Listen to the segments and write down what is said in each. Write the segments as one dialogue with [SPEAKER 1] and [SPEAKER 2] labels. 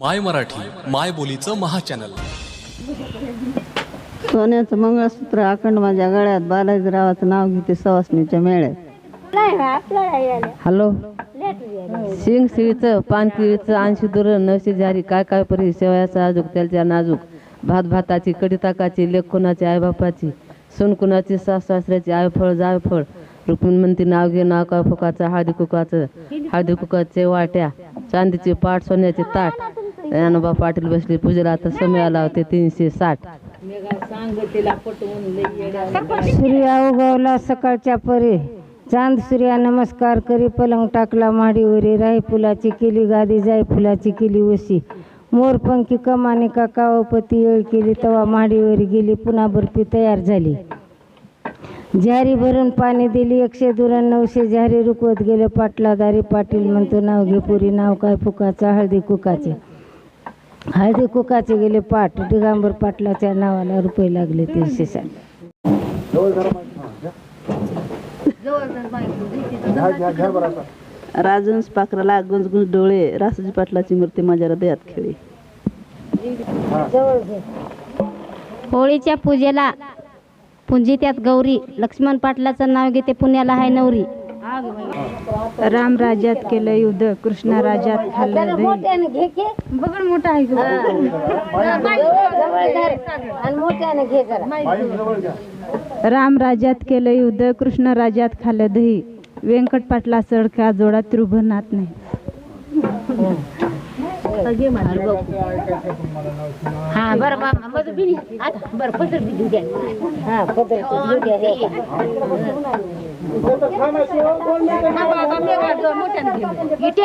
[SPEAKER 1] माय मराठी माय बोलीचं महाचॅनल
[SPEAKER 2] सोन्याचं मंगळसूत्र अखंड माझ्या गळ्यात बालाजीरावाचं नाव घेते सवासणीच्या मेळ्यात. हॅलो? शिंग शिळीचं पान किळीचं ऐंशी दुर नवशे जारी काय काय परी शेवयाचा आजूक त्याच्या नाजूक. भात भाताची कडी ताकाची लेख कुणाची आईबापाची सून कुणाची सास सासऱ्याची आयफळ जायफळ. रुक्मिण म्हणती नाव घे नाव काय फुकाचं हळदी कुकाचं हळदी कुकाचे वाट्या. चांदीची पाट सोन्याची ताट. ज्ञानोबा पाटील बसले. पूजेला आता समय आला होते तीनशे साठ.
[SPEAKER 3] सूर्या उगवला सकाळच्या परी. चांद सूर्या नमस्कार करी पलंग टाकला माडीवरी राई फुलाची केली गादी जाई फुलाची केली वशी मोरपंखी कमाने का कावपती येळ केली तवा माडीवरी गेली पुन्हा बर्फी तयार झाली. झारी भरून पाणी दिली एकशे दुरण नऊशे झारी रुकवत गेले पाटलादारी पाटील म्हणतो नाव घे पुरी नाव काय फुकाचं हळदी कुकाचे. हळदी कुकाचे गेले पाट दिगंबर पाटलाच्या नावाला रुपये लागले तीनशे साठ
[SPEAKER 2] राजहंस पाखराला गुंजगुंज डोळे रासाजी पाटलाची मूर्ती माझ्या हृदयात खेळी.
[SPEAKER 4] होळीच्या पूजेला पुंजी त्यात गौरी लक्ष्मण पाटलाचं नाव घेते पुण्याला हाय नवरी.
[SPEAKER 3] राम राज्यात केलं युद्ध कृष्ण राज्यात खाल्लं दही.
[SPEAKER 4] बघ मोठा आहे
[SPEAKER 3] राम राज्यात केलं युद्ध कृष्ण राज्यात खाल्लं दही. व्यंकट पाटला सडका जोडा त्रिभुवनात नाही.
[SPEAKER 4] हा बरं बरं बरं बिनी आता बरं पदर बी देऊ द्या हा पदर देऊ द्या हे. का. इटे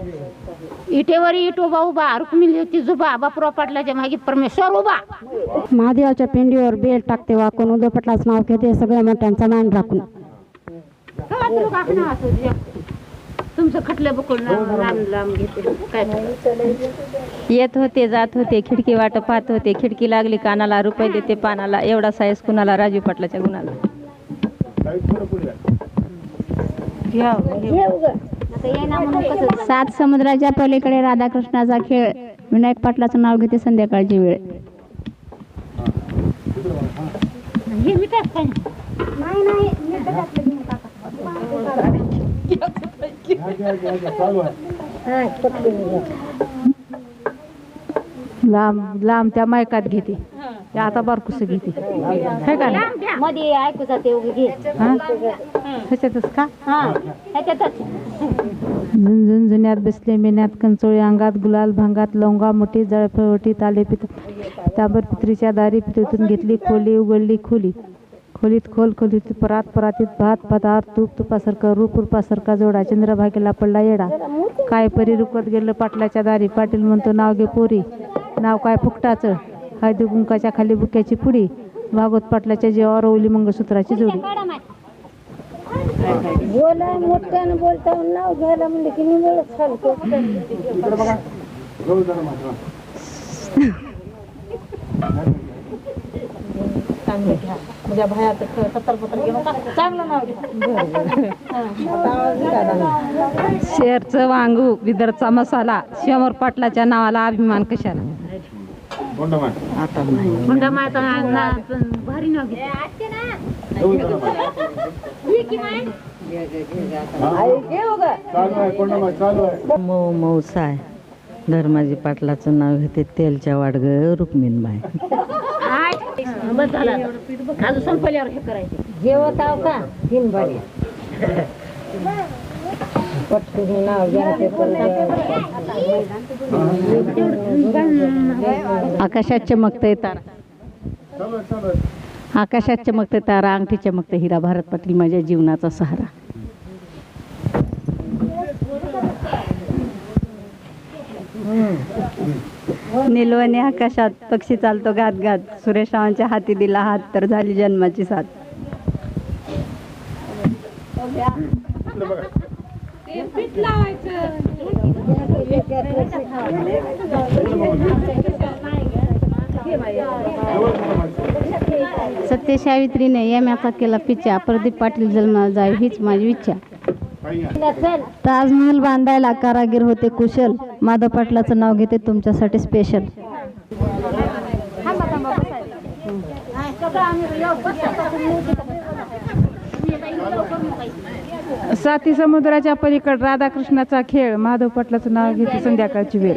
[SPEAKER 4] इटेवर इटोबा उभा रुक्मिणी होती जुबा बापुरा पाटलाच्या मागे परमेश्वर उभा.
[SPEAKER 3] महादेवाच्या पिंडीवर बेल टाकते वाकून उदय पाटलाचं नाव घेते सगळ्या मोठ्यांचा मान राखून.
[SPEAKER 4] तुमचं खटलं बकून लांब लांब घेते. काय
[SPEAKER 5] येत होते जात होते खिडकी वाट पाहत होते. खिडकी लागली कानाला रुपये देते पानाला. एवढा साईज कुणाला? राजू पाटलाच्या गुणाला.
[SPEAKER 4] सात समुद्राच्या पलीकडे राधाकृष्णाचा खेळ. विनायक पाटलाचं नाव घेते संध्याकाळची वेळ.
[SPEAKER 3] लांब लांब त्या मायकात घेते. ते आता बारकुस घेते. है का नाही?
[SPEAKER 4] मध्ये ऐकू जाते उगी घे.
[SPEAKER 3] हा? ह्याच्यातच का?
[SPEAKER 4] हा ह्याच्यातच.
[SPEAKER 3] झुंझुन जुन्यात बसले मेन्यात कंचोळी अंगात गुलाल भांगात लवंगा मोठी जळफळवटी ताले पित तांबर पित्रीच्या दारी पितून घेतली खोली उघडली खोली. खोलीत खोल खोलीत परात परातीत भात पदार्थ तूप तुपासारखा रूप रूपासारखा जोडा चंद्रभागेला पडला येडा. काय परी रुकत गेलं पाटलाच्या दारी. पाटील म्हणतो नाव घे पोरी. नाव काय फुकटाचं? हळदी कुंकाच्या खाली बुक्याची पुडी. भागवत पाटलाच्या जेवावर ओली मंगळसूत्राची जोडी. बोला मोठ्यानं बोलता नाव घ्यायला म्हणले की मी वेळच चालतो
[SPEAKER 5] शेरचं वांगू बिदरचा मसाला शंभर पाटलाच्या नावाला अभिमान कशाला?
[SPEAKER 4] भारी नाव घेते
[SPEAKER 2] मऊ मऊसाय धर्माजी पाटलाचं नाव घेते तेलच्या वाडग रुक्मिण बाय
[SPEAKER 4] बस झालं संपल्यावर हे करायचे.
[SPEAKER 3] जेवत आव का? तीन बारी पटकन नाव घ्यायचे
[SPEAKER 5] आकाशात चमकते तारा. आकाशात चमकते तारा अंगठी चमकते हिरा. भारत पाटील माझ्या जीवनाचा सहारा. निलवणे आकाशात पक्षी चालतो गात गात सुरेशरावांच्या हाती दिला हात तर झाली जन्माची साथ.
[SPEAKER 4] सत्यसावित्रीने यम्याचा केला पिच्छा प्रदीप पाटील जन्माला जावी हीच माझी इच्छा. ताजमहल बांधायला कारागीर होते कुशल.
[SPEAKER 6] माधव पाटलाचं नाव घेते तुमच्यासाठी स्पेशल
[SPEAKER 7] साती समुद्राच्या पलीकड राधाकृष्णाचा खेळ. माधव पाटलाचं नाव घेते संध्याकाळची वेळ.